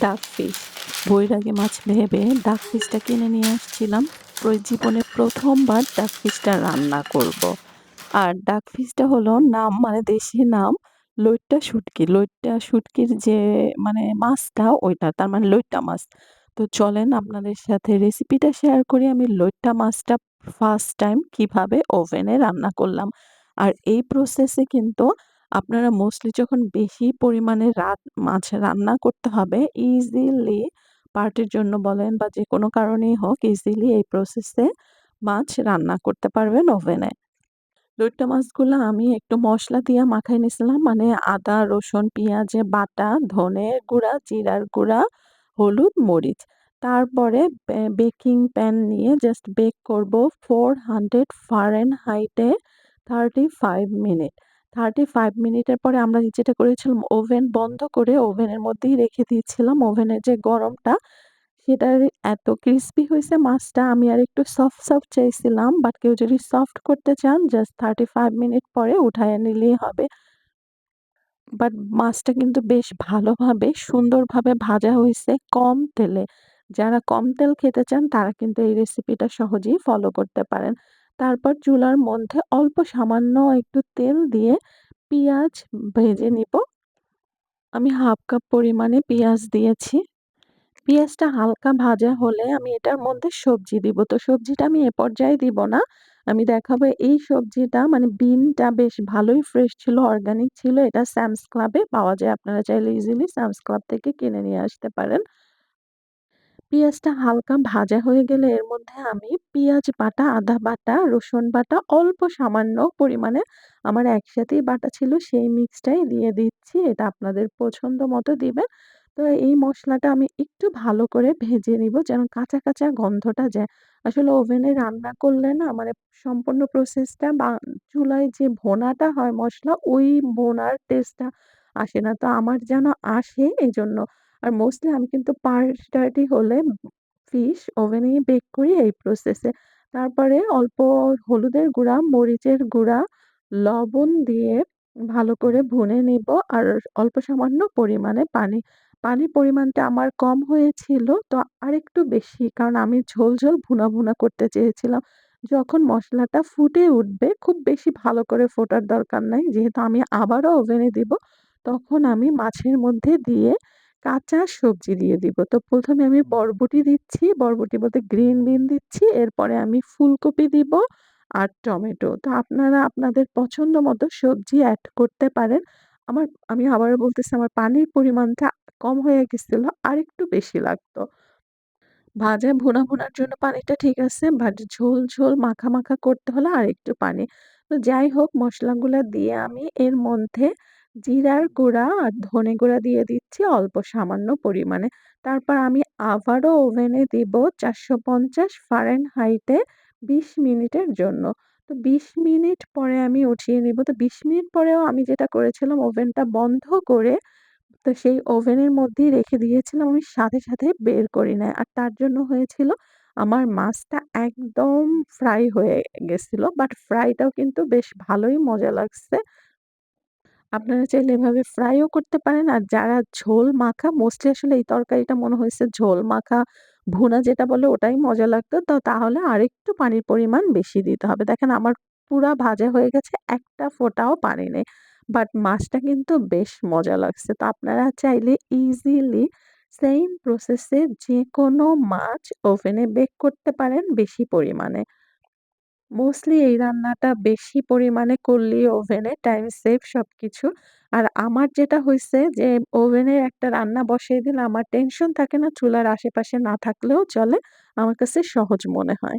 ডাক ফিশ। বৈরাগী মাছ ভেবে ডাক ফিশটা কিনে নিয়ে আসছিলাম। জীবনে প্রথমবার ডাক ফিশটা রান্না করব। আর ডাক ফিশটা হলো নাম মানে দেশি নাম, লইট্টা শুটকি। লইট্টা শুটকির যে মানে মাছটা, ওইটা, তার মানে লইট্টা মাছ। তো চলেন আপনাদের সাথে রেসিপিটা শেয়ার করি আমি লইট্টা মাছটা ফার্স্ট টাইম কীভাবে ওভেনে রান্না করলাম। আর এই প্রসেসে কিন্তু আপনারা মোস্টলি যখন বেশি পরিমাণে রাত মাছ রান্না করতে হবে ইজিলি পার্টির জন্য বলেন বা যে কোনো কারণেই হোক ইজিলি এই প্রসেসে মাছ রান্না করতে পারবেন ওভেনে। লইট্টা মাছগুলো আমি একটু মশলা দিয়ে মাখায় নিয়েছিলাম মানে আদা, রসুন, পেঁয়াজে বাটা, ধনে গুঁড়া, জিরার গুঁড়া, হলুদ, মরিচ। তারপরে বেকিং প্যান নিয়ে জাস্ট বেক করব 400 ফারেনহাইটে 35 মিনিট। 35 মিনিটের পরে আমরা যেটা করেছিলাম ওভেন বন্ধ করে ওভেনের মধ্যেই রেখে দিয়েছিলাম। ওভেনের যে গরমটা সেটার এত ক্রিসপি হইছে মাছটা আমি আরেকটু সফট, সফট চাইছিলাম। বাট কেউ যদি সফট করতে চান জাস্ট 35 মিনিট পরে উঠায় নিলেই হবে। বাট মাছটা কিন্তু বেশ ভালোভাবে সুন্দরভাবে ভাজা হয়েছে কম তেলে। যারা কম তেল খেতে চান তারা কিন্তু এই রেসিপিটা সহজেই ফলো করতে পারেন। তারপর চুলার মধ্যে অল্প সামান্য একটু তেল দিয়ে পিঁয়াজ ভেজে নিব। আমি হাফ কাপ পরিমাণে পেঁয়াজ দিয়েছি। পেঁয়াজটা হালকা ভাজা হলে আমি এটার মধ্যে সবজি দিব। তো সবজিটা আমি এ পর্যায়ে দিব না। আমি দেখাবো এই সবজিটা মানে বিনটা বেশ ভালোই ফ্রেশ ছিল, অর্গানিক ছিল। এটা স্যামস ক্লাবে পাওয়া যায়। আপনারা চাইলে ইজিলি স্যামস ক্লাব থেকে কিনে নিয়ে আসতে পারেন। পেঁয়াজটা হালকা ভাজা হয়ে গেলে এর মধ্যে আমি পেঁয়াজ বাটা, আদা বাটা, রসুন বাটা অল্প সামান্য পরিমাণে আমার একসাথেই বাটা ছিল সেই মিক্সটাই দিয়ে দিচ্ছি। এটা আপনাদের পছন্দ মতো দিবেন। তো এই মশলাটা আমি একটু ভালো করে ভেজে নিব যেন কাঁচা, কাঁচা গন্ধটা যায়। আসলে ওভেনে রান্না করলে না মানে সম্পূর্ণ প্রসেসটা বা চুলায় যে ভোনাটা হয় মশলা ওই ভোনার টেস্টটা আসে না। তো আমার যেন আসে এজন্য। আর মোস্টলি আমি কিন্তু পার্টি হলে ফিশ ওভেনেই বেক করি এই প্রসেসে। তারপরে অল্প হলুদের গুঁড়া, মরিচের গুঁড়া, লবণ দিয়ে ভালো করে ভুনে নিব আর অল্প সামান্য পরিমাণে পানি। পানির পরিমাণটা আমার কম হয়েছিল তো আরেকটু বেশি কারণ আমি ঝোল, ঝোল ভুনা, ভুনা করতে চেয়েছিলাম। যখন মশলাটা ফুটে উঠবে খুব বেশি ভালো করে ফোটার দরকার নাই। যেহেতু আমি আবারও ওভেনে দিব তখন আমি মাছের মধ্যে দিয়ে কাঁচা সবজি দিয়ে দিব। তো প্রথমে আমি বরবটি দিচ্ছি, বরবটি বলতে গ্রিন বিন দিচ্ছি। এরপরে আমি ফুলকপি দিব আর টমেটো। তো আপনারা আপনাদের পছন্দ মতো সবজি এড করতে পারেন। আমার আমি আবারও বলতেছি আমার পানির পরিমাণটা কম হয়ে গেছিল, আরেকটু বেশি লাগতো। ভাজা ভুনা, ভুনার জন্য পানিটা ঠিক আছে। বাট ঝোল, ঝোল মাখা, মাখা করতে হলে আরেকটু পানি। তো যাই হোক মশলাগুলো দিয়ে আমি এর মধ্যে জিরার গুঁড়া আর ধনে গুঁড়া দিয়ে দিচ্ছি অল্প সামান্য পরিমাণে। তারপর আমি আবারও ওভেনে দিব ৪৫০ ফারেনহাইটে ২০ মিনিটের জন্য। তো ২০ মিনিট পরে আমি উঠিয়ে নিব। তো ২০ মিনিট পরেও আমি যেটা করেছিলাম ওভেনটা বন্ধ করে তো সেই ওভেনের মধ্যেই রেখে দিয়েছিলাম। আমি সাথে, সাথে বের করি নাই। আর তার জন্য হয়েছিল আমার মাছটা একদম ফ্রাই হয়ে গেছিল বাট ফ্রাইটাও কিন্তু বেশ ভালোই মজা লাগছে। আপনারা চাইলে এভাবে ফ্রাইও করতে পারেন। আর যারা ঝোল মাখা, মোস্টলি আসলে এই তরকারিটা মনে হয়েছে ঝোল মাখা, ভুনা যেটা বলে ওটাই মজা লাগতো। তো তাহলে আরেকটু পানির পরিমাণ বেশি দিতে হবে। দেখেন আমার পুরা ভাজা হয়ে গেছে। একটা ফোঁটাও পানি নেই। বাট মাছটা কিন্তু বেশ মজা লাগছে। তো আপনারা চাইলে ইজিলি সেইম প্রসেসে যে কোনো মাছ ওভেনে বেক করতে পারেন বেশি পরিমাণে। মোস্টলি এই রান্নাটা বেশি পরিমাণে করলেই ওভেনে টাইম সেভ সবকিছু। আর আমার যেটা হয়েছে যে ওভেনে একটা রান্না বসিয়ে দিলে আমার টেনশন থাকে না, চুলার আশেপাশে না থাকলেও চলে। আমার কাছে সহজ মনে হয়।